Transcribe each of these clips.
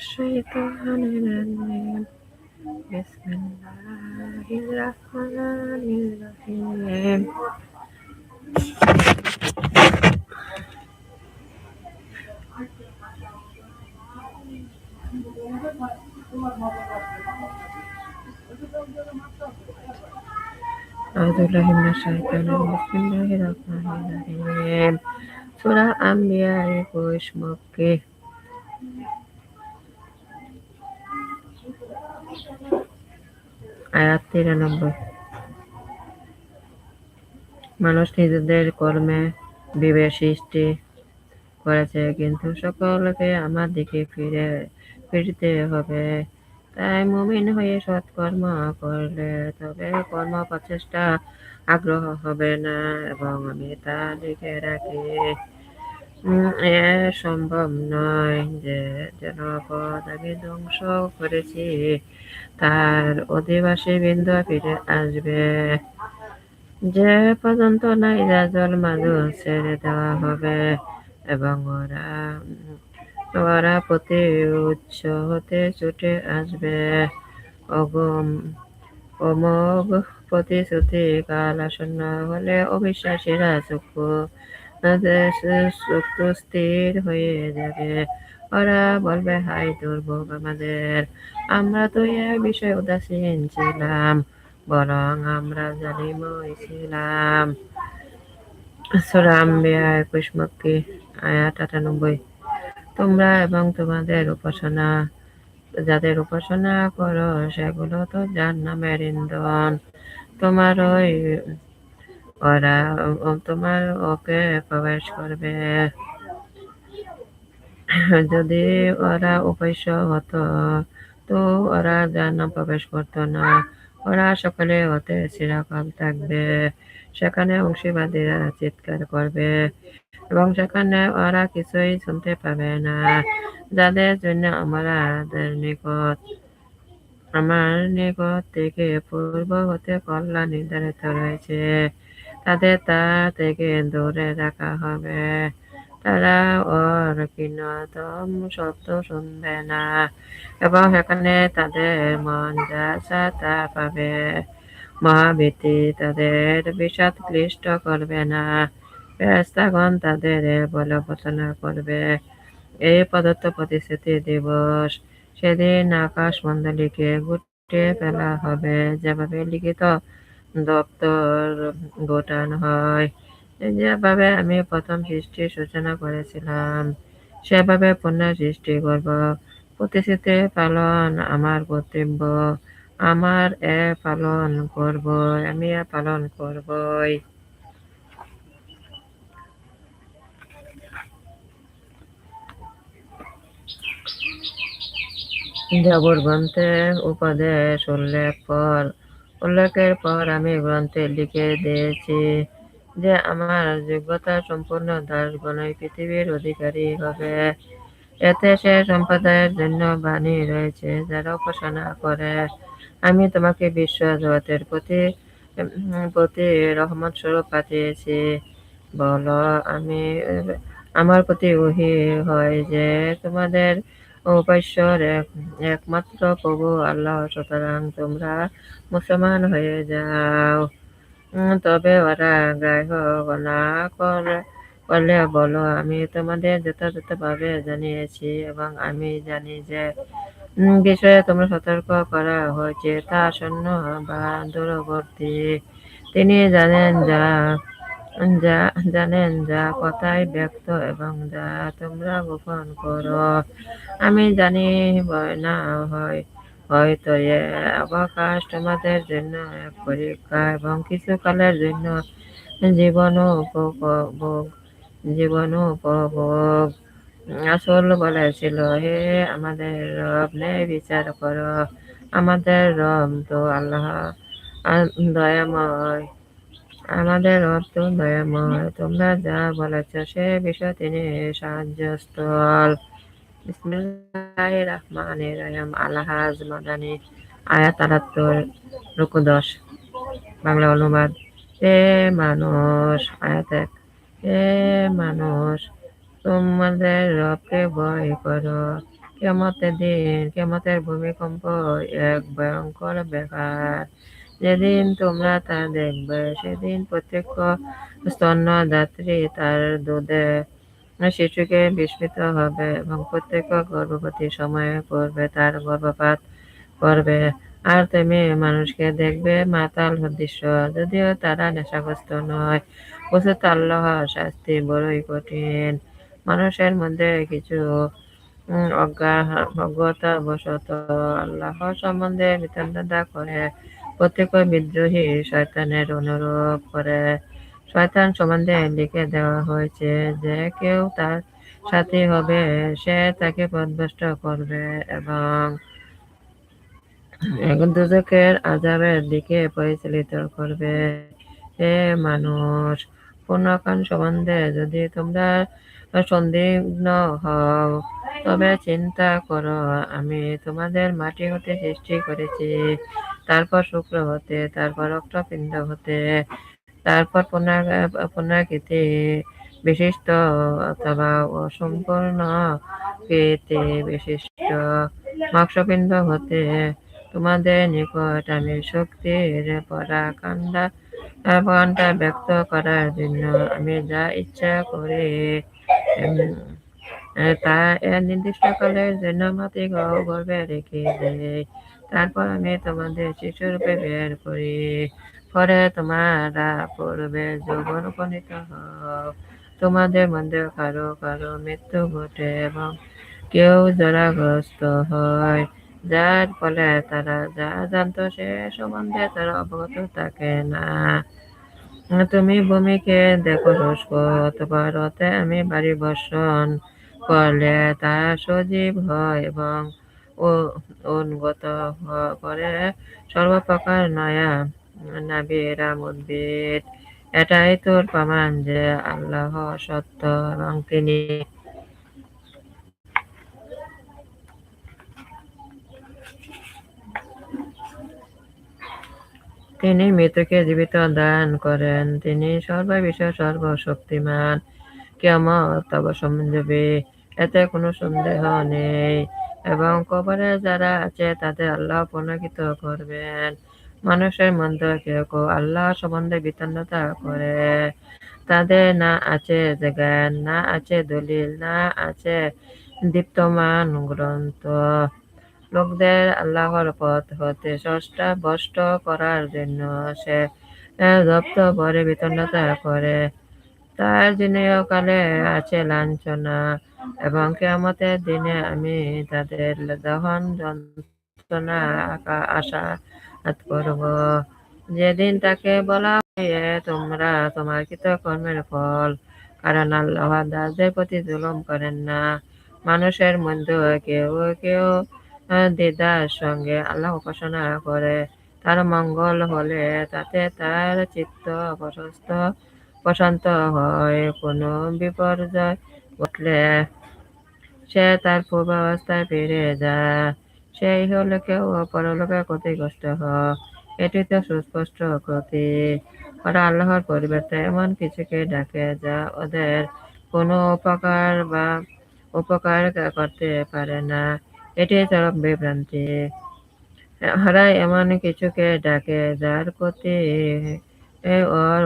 الشيطان الرجيم بسم الله الرحمن الرحيم أعوذ بالله من الشيطان بسم الله الرحمن الرحيم سورة أنبياء كوش مكي আয়াত তিরানব্বই মানুষ নিজেদের কর্মে বিবেক সৃষ্টি করেছে, কিন্তু সকলকে আমার দিকে ফিরে, ফিরতে হবে। তাই মুমিন হয়ে সৎকর্ম করলে তবে কর্ম প্রচেষ্টা আগ্রহ হবে না, এবং আমি তা লিখে রাখি। সম্ভব নয় যে জনপদ আমি ধ্বংস করেছি। তার অধিবাসী বৃন্দ ফিরে আসবে। যে পর্যন্ত না ইরাজল মানুষ ছেড়ে দেওয়া হবে এবং ওরা ওরা প্রতি উচ্চ হতে ছুটে আসবে। অগম, অমোঘ প্রতিশ্রুতি কাল আসন্ন হলে অবিশ্বাসীরা চক্ষু চক্ষু স্থির হয়ে যাবে। ওরা বলবে হাই দুর্ভোগ আমাদের। আমরা তো এ বিষয়ে উদাসীন ছিলাম, বরং আমরা জালিমই ছিলাম। সুরাম বিয়া একুশ মক্কি আয়াত আটানব্বই। তোমরা এবং তোমাদের উপাসনা, যাদের উপাসনা করো, সেগুলো তো যার নামের ইন্ধন। তোমার ওই ওরা তোমার ওকে প্রবেশ করবে। যদি ওরা উপাস্য হতো, তো ওরা জাহান্নাম প্রবেশ করতো না। ওরা সকলে হতে চিরকাল থাকবে। সেখানে অংশীবাদীরা চিৎকার করবে এবং সেখানে ওরা কিছুই শুনতে পাবে না। যাদের জন্য আমাদের নিকট, আমার নিকট থেকে পূর্ব হতে কল্যাণ নির্ধারিত রয়েছে। তাদের তা থেকে দূরে রাখা হবে। তারা ওর কিনতম শব্দ শুনবে না এবং সেখানে তাদের মন যা তা পাবে। মহাবীতি তাদের বিষাদ ক্লিষ্ট করবে না। ফেরেস্তাগণ তাদের বলবচনা করবে। এই পদার্থ প্রতিশ্রুতি দিবস সেদিন আকাশ মন্ডলীকে গুটিয়ে ফেলা হবে। যেভাবে লিখিত দপ্তর গোটান হয়। যেভাবে আমি প্রথম সৃষ্টির সূচনা করেছিলাম, সেভাবে পুনঃ সৃষ্টি করব। প্রতিশ্রুতি পালন আমার কর্তব্য। আমার এ পালন করব, আমি এ পালন করবই। জবর গ্রন্থে উপদেশ উল্লেখ পর উল্লেখের পর আমি গ্রন্থে লিখে দিয়েছি যে আমার যোগ্যতা সম্পূর্ণ দাসগণই পৃথিবীর অধিকারী হবে। এতে সে সম্প্রদায়ের জন্য বাণী রয়েছে, যারা উপাসনা করে। আমি তোমাকে বিশ্ব জগতের প্রতি প্রতি রহমত স্বরূপ পাঠিয়েছি। বলো, আমি, আমার প্রতি উহি হয় যে তোমাদের উপাস্যর একমাত্র প্রভু আল্লাহ, সুতরাং তোমরা মুসলমান হয়ে যাও। তবে ওরা গ্রাহ্য না করলে বলো আমি তোমাদের যথাযথভাবে জানিয়েছি এবং আমি জানি যে বিষয়ে তোমরা সতর্ক করা হয়েছে, তা আসন্ন বা দূরবর্তী। তিনি জানেন যা যা, জানেন, যা কথায় ব্যক্ত এবং যা তোমরা গোপন করো। আমি জানি না হয়। হয়তো এ অবকাশ তোমাদের জন্য এক পরীক্ষা এবং কিছুকালের জন্য জীবন উপভোগ জীবন উপভোগ। আসল বলেছিল, হে আমাদের রব নে বিচার করো। আমাদের রব তো আল্লাহ দয়াময়। আমাদের রব তো দয়াময় তোমরা যা বলেছ সে বিষয়ে তিনি সাহায্যস্থল। বিসমিল্লাহ রহমান রহিম। আলহাজ মাদানী, আয়াত আটাত্তর, রুকু দশ। বাংলা অনুবাদ। হে মানুষ, আয়াত এক। হে মানুষ, তোমাদের রবকে ভয় করো। কেমতের দিন, কেমতের ভূমিকম্প এক ভয়ঙ্কর ব্যাপার। যেদিন তোমরা তা দেখবে, সেদিন প্রত্যেক স্তন্যদাত্রী তার দুধে শিশুকে বিস্মিত হবে এবং প্রত্যেক গর্ভবতী সময়ে করবে, তার গর্ভপাত করবে। আর তুমি মানুষকে দেখবে মাতাল দৃশ্য যদিও তারা নেশাগ্রস্ত নয় বস্তুত আল্লাহ শাস্তি বড়ই কঠিন। মানুষের মধ্যে কিছু অজ্ঞতা বশত আল্লাহ সম্বন্ধে বিতন্দা করে প্রত্যেক বিদ্রোহী শয়তানের অনুরোধ করে শয়তান সম্বন্ধে লিখে দেওয়া হয়েছে যে কেউ তার সাথী হবে, সে তাকে পদভ্রষ্ট করবে এবং দুজকের আজাবের দিকে পরিচালিত করবে। হে মানুষ পুণ্যকান সম্বন্ধে যদি তোমরা সন্দিগ্ন হও, তবে চিন্তা করো, আমি তোমাদের মাটি হতে সৃষ্টি করেছি। তারপর শুক্র হতে, তারপর রক্তপিণ্ড হতে, তারপর পুনরাকৃতি বিশিষ্ট অথবা অসম্পূর্ণ কৃতি বিশিষ্ট মাংসপিণ্ড হতে, তোমাদের নিকট আমি শক্তির পরাকাণ্ডা কাণ্ডা ব্যক্ত করার জন্য আমি যা ইচ্ছা করি তা নির্দিষ্ট কালের জন্য মাতি গর্বে রেখে দেয় তারপর আমি তোমাদের শিশুরূপে বের করি। পরে তোমরা পূর্বে যৌবন উপনীত হও। তোমাদের মধ্যে কারও কারও মৃত্যু ঘটে এবং কেউ জরাগ্রস্ত হয়। যার ফলে তারা যা জানত সে সম্বন্ধে তারা অবগত থাকে না। তুমি ভূমিকে দেখো শুষ্ক রথে আমি বাড়ি বর্ষণ করলে তা সজীব হয় এবং উন্গত করে সর্বপ্রকার নয়া নাবিরা উদ্ভিদ এটাই তোর প্রমাণ যে আল্লাহ সত্য এবং তিনি তিনি মৃতকে জীবিত দান করেন। তিনি সর্ববিষয়, সর্বশক্তিমান। কেমত অবসম এতে কোনো সন্দেহ নেই। এবং কবরে যারা আছে, তাদের আল্লাহ পুনর্কিত করবেন। মানুষের মধ্যে কেউ কেউ আল্লাহ সম্বন্ধে বিতন্নতা করে। তাদের না আছে জ্ঞান, না আছে দলিল, না আছে দীপ্তমান গ্রন্থ। লোকদের আল্লাহর পথ হতে ষষ্ঠা বষ্ট করার জন্য সে দপ্ত ভরে বিতন্নতা করে। তার কালে আছে লাঞ্ছনা এবং কেমতের দিনে আমি তাদের দহন যন্ত্রণা আশা করব। যেদিন তাকে বলা হয় তোমরা তোমার কর্মের ফল, কারণ আল্লাহ দাসদের প্রতি জুলুম করেন না। মানুষের মধ্যে কেউ কেউ দিদার সঙ্গে আল্লাহ উপাসনা করে। তার মঙ্গল হলে তাতে তার চিত্ত প্রশস্ত প্রশান্ত হয়, কোনো বিপর্যয় ঘটলে সে তার পূর্বাবস্থায় ফিরে যায়। সেই ইহলোকে ও পরলোকে ক্ষতিগ্রস্ত হয়। এটি তো সুস্পষ্ট ক্ষতি। ওরা আল্লাহর পরিবর্তে এমন কিছুকে ডাকে যা ওদের কোনো উপকার বা উপকার করতে পারে না। এটি চরম বিভ্রান্তি। ওরা এমন কিছুকে ডাকে যার প্রতি ওর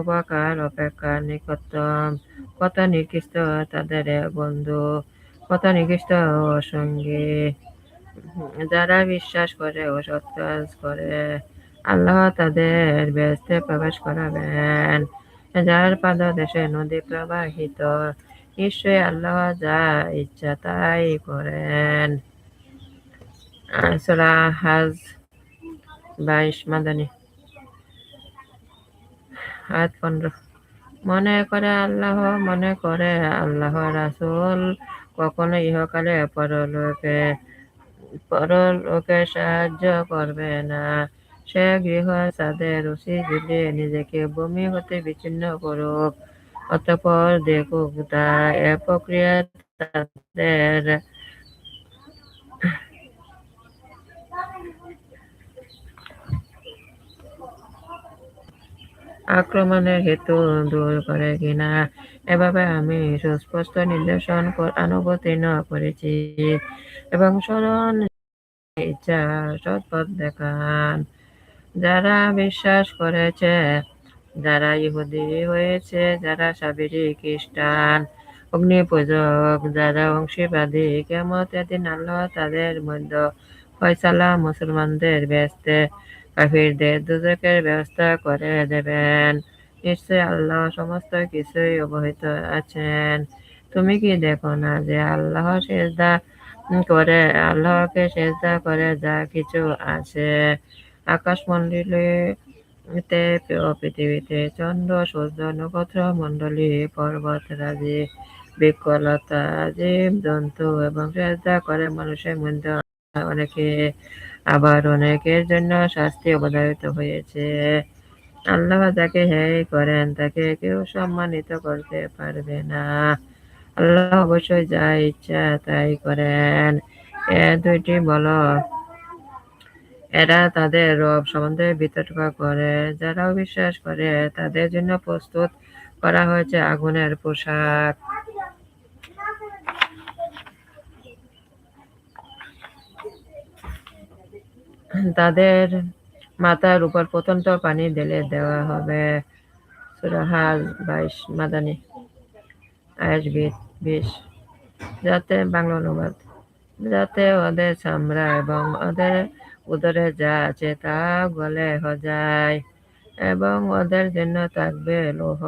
উপকার অপেক্ষা নিকটতম। কত নিকৃষ্ট তাদের বন্ধু, কত নিকৃষ্ট সঙ্গী। যারা বিশ্বাস করে ও সত্য করে, আল্লাহ তাদের ব্যস্তে প্রবেশ করাবেন। যার পাদ দেশে নদী প্রবাহিত নিশ্চয়ই আল্লাহ যা ইচ্ছা তাই করেন। সুরা হাজ বাইশ, মাদানী। আয়াত পনেরো মনে করে আল্লাহ, মনে করে আল্লাহ রাসুল। কখনো ইহকালে পরলোকে পরলোকে সাহায্য করবে না। সে গৃহ তাদের রুচি ঝুলিয়ে নিজেকে বমি হতে বিচ্ছিন্ন করুক। অতপর দেখুক তা এ প্রক্রিয়া তাদের আক্রমণের হেতু দূর করে কিনা? এভাবে আমি সুস্পষ্ট নির্দেশন অনুবতীর্ণ করেছি। এবং স্মরণ ইচ্ছা সৎপথ দেখান। যারা বিশ্বাস করেছে, যারা ইহুদি হয়েছে, যারা সাবিরি খ্রিস্টান অগ্নি পূজক যারা অংশীবাদী, কেমত এদিন আল্লাহ তাদের মধ্যে ফয়সালা মুসলমানদের ব্যস্তে কাফিরদের দুজকের ব্যবস্থা করে দেবেন। নিশ্চয় আল্লাহ সমস্ত কিছুই অবহিত আছেন। তুমি কি দেখো না যে আল্লাহ সেজদা করে, আল্লাহকে সেজদা করে যা কিছু আছে? আকাশমণ্ডলে পৃথিবীতে চন্দ্র, সূর্য, নক্ষত্র, মণ্ডলী, পর্বত, রাজি বৃক্ষলতা জীব, জন্তু এবং চেষ্টা করে মানুষের মধ্যে অনেকে আবার অনেকের জন্য শাস্তি অবধারিত হয়েছে। আল্লাহ যাকে হ্যাঁ করেন, তাকে কেউ সম্মানিত করতে পারবে না। আল্লাহ অবশ্যই যা ইচ্ছা তাই করেন। এ দুইটি বলো। এরা তাদের রব সম্বন্ধে বিতর্ক করে। যারাও বিশ্বাস করে, তাদের জন্য প্রস্তুত করা হয়েছে আগুনের পোশাক। তাদের মাথার উপর প্রথমত পানি ঢেলে দেওয়া হবে। সুরাহাজ বাইশ, মাদানি আয়াস বিশ। যাতে বাংলা অনুবাদ। যাতে ওদের চামড়া এবং ওদের উদরে যা আছে তা গলে হজায়। এবং ওদের জন্য থাকবে লোহ,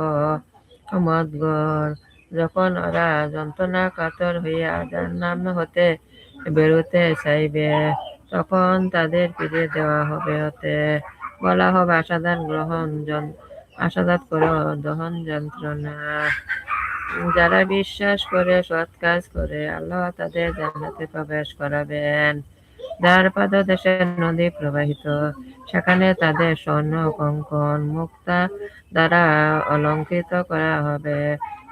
মদগর। যখন ওরা যন্ত্রণা কাতর হইয়া নাম হতে বেরোতে চাইবে তখন তাদের ফিরিয়ে দেওয়া হবে হতে। বলা হবে আসাদান গ্রহণ আসাদাত করো দহন যন্ত্রণা। যারা বিশ্বাস করে, সৎ কাজ করে, আল্লাহ তাদের জানাতে প্রবেশ করাবেন। যার পাদদেশে নদী প্রবাহিত, সেখানে তাদের স্বর্ণ কঙ্কন মুক্তা দ্বারা অলঙ্কৃত করা হবে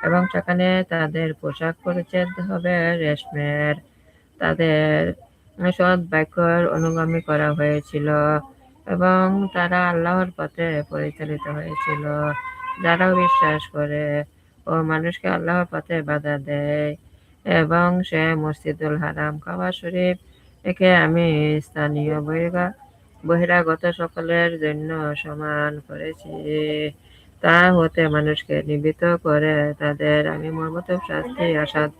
এবং সেখানে তাদের পোশাক পরিচ্ছেদ হবে রেশমের। তাদের সৎ বাক্যর অনুগামী করা হয়েছিল এবং তারা আল্লাহর পথে পরিচালিত হয়েছিল। যারাও বিশ্বাস করে ও মানুষকে আল্লাহর পথে বাধা দেয় এবং সে মসজিদুল হারাম, কাবা শরীফ একে আমি স্থানীয় বহিরা বহিরাগত সকলের জন্য সমান করেছি। তা হতে মানুষকে নিবিত করে তাদের আমি মর্মত শাস্তি আসাদ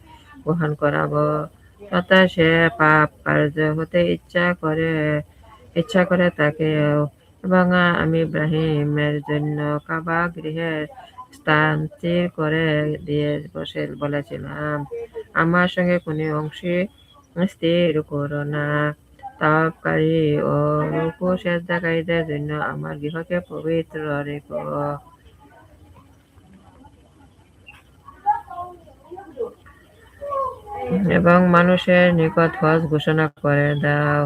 গ্রহণ করাবো। সে পাপ কার্য হতে ইচ্ছা করে ইচ্ছা করে তাকে এবং আমি ইব্রাহিমের জন্য কাবা গৃহের স্থান স্থির করে দিয়ে বসে বলেছিলাম, আমার সঙ্গে কোনো অংশী স্থির করো না। তাপকারী ও রুকু সেজদাকারীদের জন্য আমার গৃহকে পবিত্র রেখো। এবং মানুষের নিকট হজ ঘোষণা করে দাও।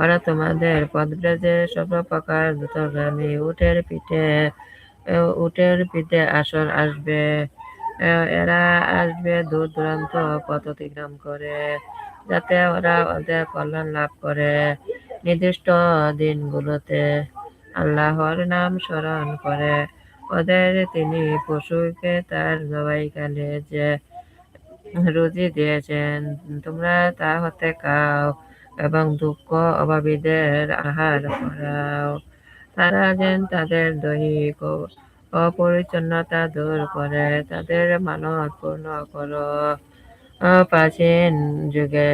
ওরা তোমাদের পদব্রজে সর্বপ্রকার দ্রুতগামী উটের পিঠে উটের পিঠে আসর আসবে। এরা আসবে দূর দূরান্ত পথ অতিক্রম করে, যাতে ওরা ওদের কল্যাণ লাভ করে। নির্দিষ্ট দিনগুলোতে আল্লাহর নাম স্মরণ করে। ওদের তিনি পশুকে তার জবাইকালে যে রুজি দিয়েছেন। তোমরা তা হতে খাও এবং দুঃখ অভাবীদের আহার করাও। তারা যেন তাদের দৈহিক অপরিচ্ছন্নতা দূর করে, তাদের মানত পূর্ণ করো। প্রাচীন যুগে,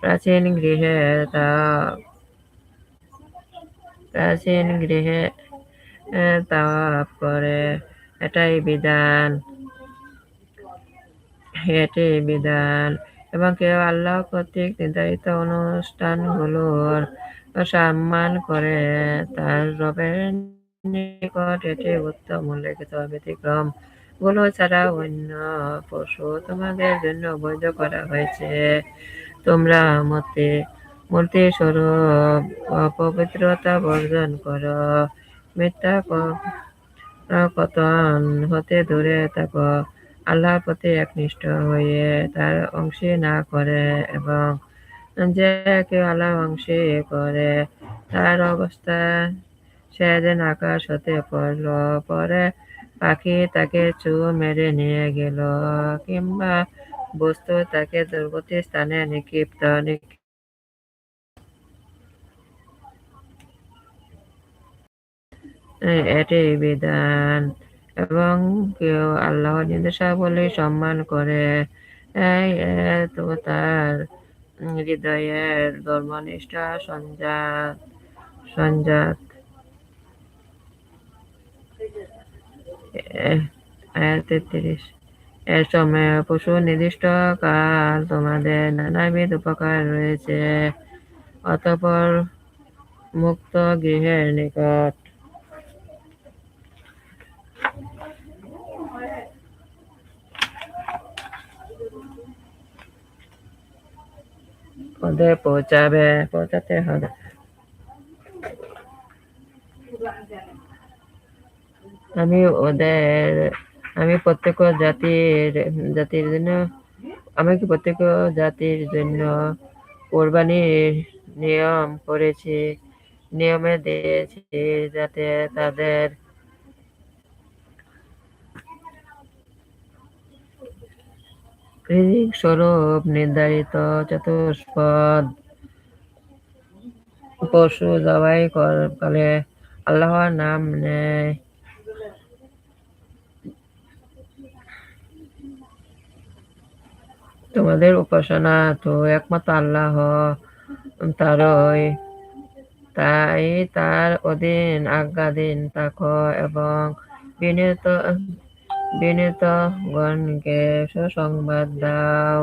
প্রাচীন গৃহে তা, প্রাচীন গৃহে তাওয়াপ করে। এটাই বিধান। এটি বিধান এবং কেউ আল্লাহ কর্তৃক নির্ধারিত অনুষ্ঠানগুলোর সম্মান করে তার রবের নিকট এটি উত্তম উল্লেখিত ব্যতিক্রম। গুলো ছাড়া অন্য পশু তোমাদের জন্য বৈধ করা হয়েছে। তোমরা মতে মূর্তি স্বরূপ অপবিত্রতা বর্জন করো। মিথ্যা কথন হতে দূরে থাকো। আল্লাহর প্রতি একনিষ্ঠ হয়ে তার অংশে না করে এবং যে কেউ আল্লাহর অংশে করে, তার অবস্থা সেদিন আকাশ হতে পড়ল। পরে পাখি তাকে চু মেরে নিয়ে গেল কিংবা বস্তু তাকে দুর্গতি স্থানে নিক্ষিপ্ত এটি বিধান। এবং কেউ আল্লাহর নির্দেশাবলী সম্মান করে তো তার হৃদয়ের ধর্মনিষ্ঠা সঞ্জাত সঞ্জাত। তেত্রিশ। এর সময় পশু নির্দিষ্ট কাল তোমাদের নানাবিধ উপকার রয়েছে, অতপর মুক্ত গৃহের নিকট ওদের পৌঁছাবে, পৌঁছাতে হবে। আমি ওদের, আমি প্রত্যেক জাতির জাতির জন্য, আমি কি প্রত্যেক জাতির জন্য কোরবানির নিয়ম করেছি, নিয়মে দিয়েছি যাতে তাদের স্বরূপ নির্ধারিত চতুষ্পদ পশু জবাই করলে আল্লাহর নাম নেয় তোমাদের উপাসনা তো একমাত্র আল্লাহ তারই তাই তার অধীন আজ্ঞাধীন থাকো এবং বিনীত বিনীত গণকে সুসংবাদ দাও,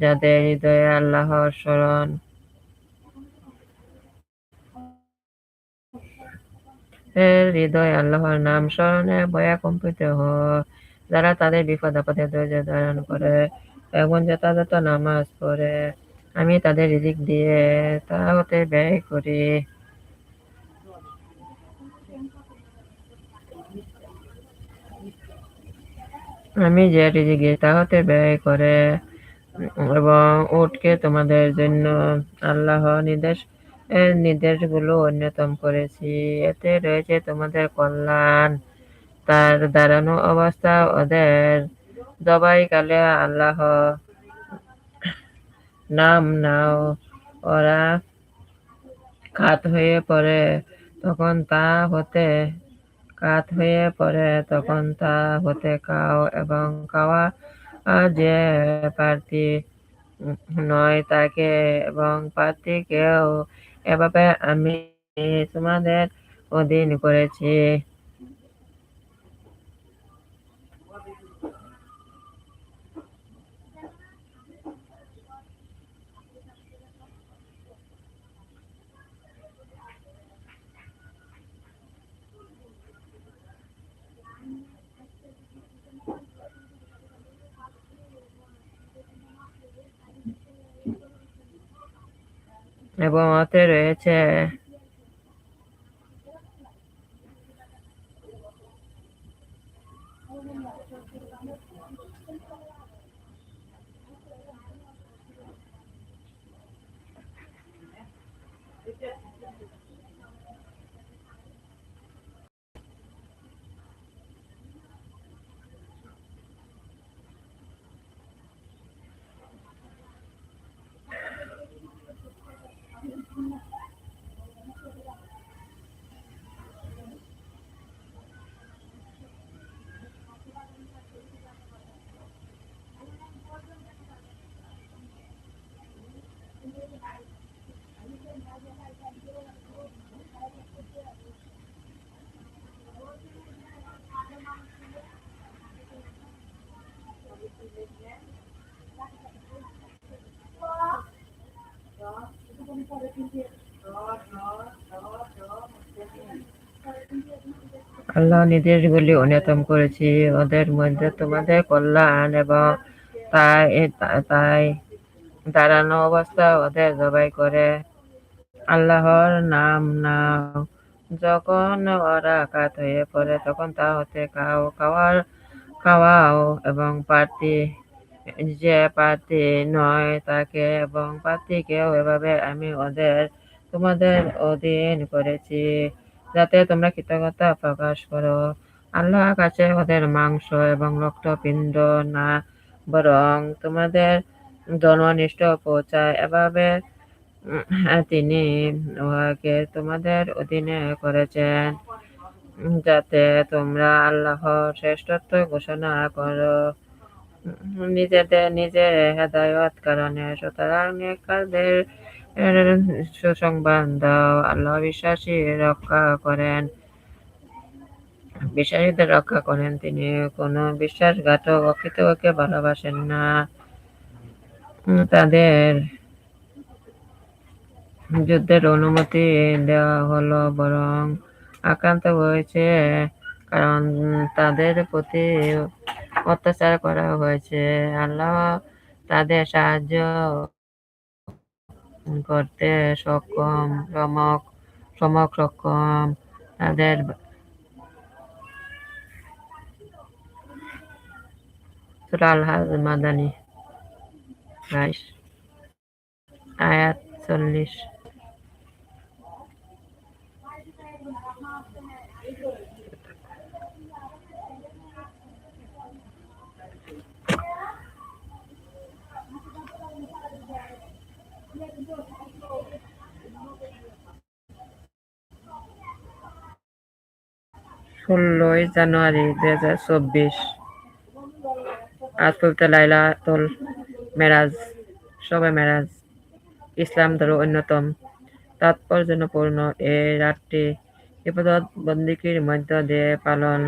যাদের হৃদয়ে আল্লাহর স্মরণ। হৃদয় আল্লাহর নাম স্মরণে বয়া কম্পিত হয় যারা তাদের বিপদ আপদে ধৈর্য ধারণ করে, এবং যথাযথ নামাজ পড়ে, আমি তাদের রিজিক দিয়ে তা হতে ব্যয় করি। আমি যে রিজিক তা হতে ব্যয় করে, এবং উটকে তোমাদের জন্য আল্লাহ নির্দেশ নির্দেশগুলো অন্যতম করেছি। এতে রয়েছে তোমাদের কল্যাণ। তার দাঁড়ানো অবস্থা ওদের কালে আল্লাহ নাম নাও। ওরা খাত হয়ে পড়ে, তখন তা হতে কাত হয়ে পড়ে, তখন তা হতে খাও এবং খাওয়া যে প্রার্থী নয় তাকে এবং প্রার্থীকেও এভাবে আমি তোমাদের অধীন করেছি। এবং ওতে রয়েছে আল্লাহ নির্দেশগুলি অন্যতম করেছি। ওদের মধ্যে তোমাদের কল্যাণ এবং তাই তাই দাঁড়ানো অবস্থা ওদের জবাই করে। আল্লাহর নাম নাও। যখন ওরা কাত হয়ে পড়ে, তখন তা হতে খাও, খাওয়ার, খাওয়াও এবং প্রার্থী যে প্রার্থী নয় তাকে এবং প্রার্থীকেও এভাবে আমি ওদের, তোমাদের অধীন করেছি, যাতে তোমরা কৃতজ্ঞতা প্রকাশ করো। আল্লাহর কাছে ওদের মাংস এবং রক্তপিণ্ড না, বরং তোমাদের জন্মনিষ্ঠ পৌঁছায়। এভাবে তিনি উহাকে তোমাদের অধীনে করেছেন, যাতে তোমরা আল্লাহর শ্রেষ্ঠত্ব ঘোষণা করো। নিজেদের নিজের হেদায়ত কারণে সুতরাং সুসংবাদ দাও। আল্লাহ বিশ্বাসী রক্ষা করেন। বিশ্বাসীদের রক্ষা করেন। তিনি কোনো বিশ্বাসঘাতক অকৃতজ্ঞকে ভালোবাসেন না। তাদের যুদ্ধের অনুমতি দেওয়া হলো, বরং আক্রান্ত হয়েছে কারণ তাদের প্রতি অত্যাচার করা হয়েছে। আল্লাহ তাদের সাহায্য করতে সক্ষম সমক সমক সক্ষম। তাদের সুরাল মাদানি আয়াত চল্লিশ। ষোলোই জানুয়ারি দুই হাজার চব্বিশ। আজ পবিত্র লাইলাতুল মেরাজ, সবে মেরাজ। ইসলাম ধর্ম অন্যতম। তাৎপর্যপূর্ণ এই রাতটি বিপদত বন্দিকির মধ্য দিয়ে পালন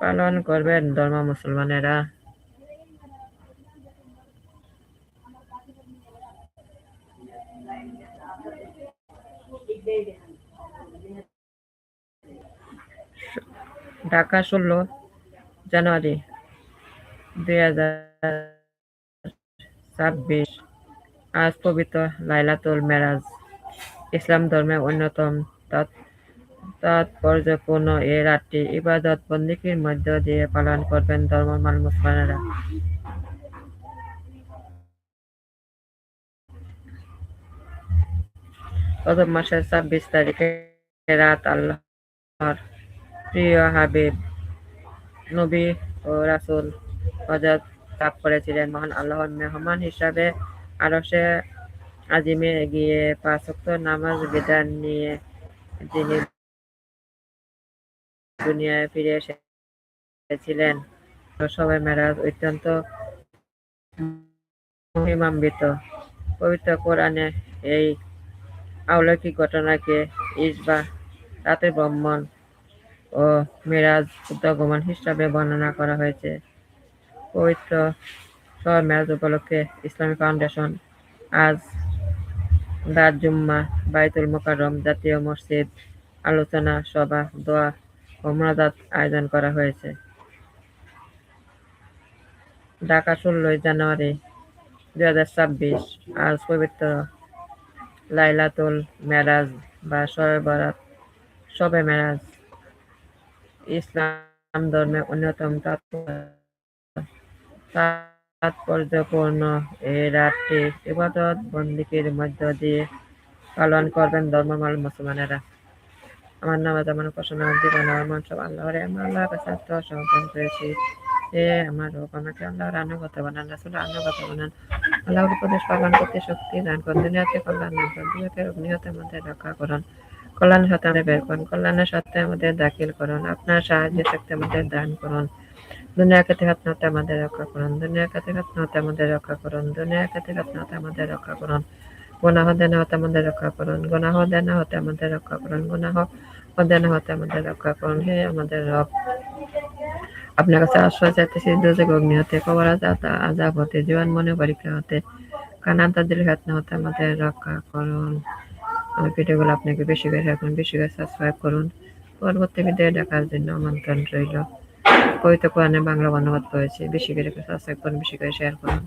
পালন করবেন ধর্ম মুসলমানেরা। ঢাকা ষোলো জানুয়ারি দুই হাজার ছাব্বিশ। আজ পবিত্র লাইলাতুল মেরাজ। ইসলাম ধর্মের অন্যতম তাৎ- তাৎপর্যপূর্ণ এই রাতটি ইবাদত বন্দিকির মধ্য দিয়ে পালন করবেন ধর্মমান মুসলমানেরা। প্রথম মাসের ছাব্বিশ তারিখে রাত আল্লাহর প্রিয় হাবিব, নবী ও রাসুল হজরত লাভ করেছিলেন। মহান আল্লাহর মেহমান হিসাবে আরশে আজিমে গিয়ে পাঁচ ওয়াক্ত নামাজ বিধান নিয়ে তিনি দুনিয়ায় ফিরে এসেছিলেন। সবাই মেরাজ অত্যন্ত মহিমান্বিত। পবিত্র কোরআনে এই অলৌকিক ঘটনাকে ইসবা রাতের ব্রহ্মণ ও মেরাজ উদ্গমন হিসাবে বর্ণনা করা হয়েছে। পবিত্র শহর মেরাজ উপলক্ষে ইসলামী ফাউন্ডেশন আজ দার জুম্মা বাইতুল মোকারম জাতীয় মসজিদ আলোচনা সভা, দোয়া ও মোনাজাত আয়োজন করা হয়েছে। ঢাকা ষোলোই জানুয়ারি দুই হাজার ছাব্বিশ, আজ পবিত্র লাইলাতুল মেরাজ বা শবে বরাত, শবে মেরাজ ইসলাম ধর্মের অন্যতম তাৎপর্য- তাৎপর্যপূর্ণ। এই রাতটি ইবাদত বন্দিকির মধ্য দিয়ে পালন করবেন ধর্মমাল মুসলমানেরা। আমার নাম যেমন উপাসনা জীবন আমার মন সব আল্লাহরে, আমি আল্লাহর কাছে আত্মসমর্পণ করেছি। এ আমার রূপ আমাকে আল্লাহর আনুগত বানান রাসুল আনুগত বানান। আল্লাহর উপদেশ পালন করতে শক্তি দান করুন, দুনিয়াতে কল্যাণ দান করুন, দুনিয়াতে অগ্নিহতে আমাদের রক্ষা করুন। কল্যাণের সাথে আমাদের বের করুন। কল্যাণের সাথে আমাদের দাখিল করুন। আপনার সাহায্য শক্তি আমাদের দান করুন। দুনিয়া কাতে হাত আমাদের রক্ষা করুন। দুনিয়া কাতে হাত নাতে আমাদের রক্ষা করুন। দুনিয়া কাতে হাত আমাদের রক্ষা করুন। গুনাহ দেনা হতে আমাদের রক্ষা করুন। গুনাহ দেনা হতে আমাদের রক্ষা করুন। গুনাহ দেনা হতে আমাদের রক্ষা করুন। হে আমাদের রব, আপনার কাছে আশ্রয় চাইতেছি। দুজক অগ্নি হতে, কবর আজাব হতে জীবন মনে পরীক্ষা হতে। কানান্তাদের হাত না হতে আমাদের রক্ষা করুন। আমার ভিডিওগুলো আপনাকে বেশি করে রাখুন, বেশি করে সাবস্ক্রাইব করুন। পরবর্তী ভিডিও দেখার জন্য আমন্ত্রণ রইল। কবিতা কোরআনে বাংলা অনুবাদ করেছি, বেশি করে সাবস্ক্রাইব করুন, বেশি করে শেয়ার করুন।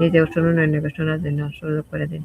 নিজেও শুনুন, অন্যকে শোনার জন্য সুযোগ করে দিন।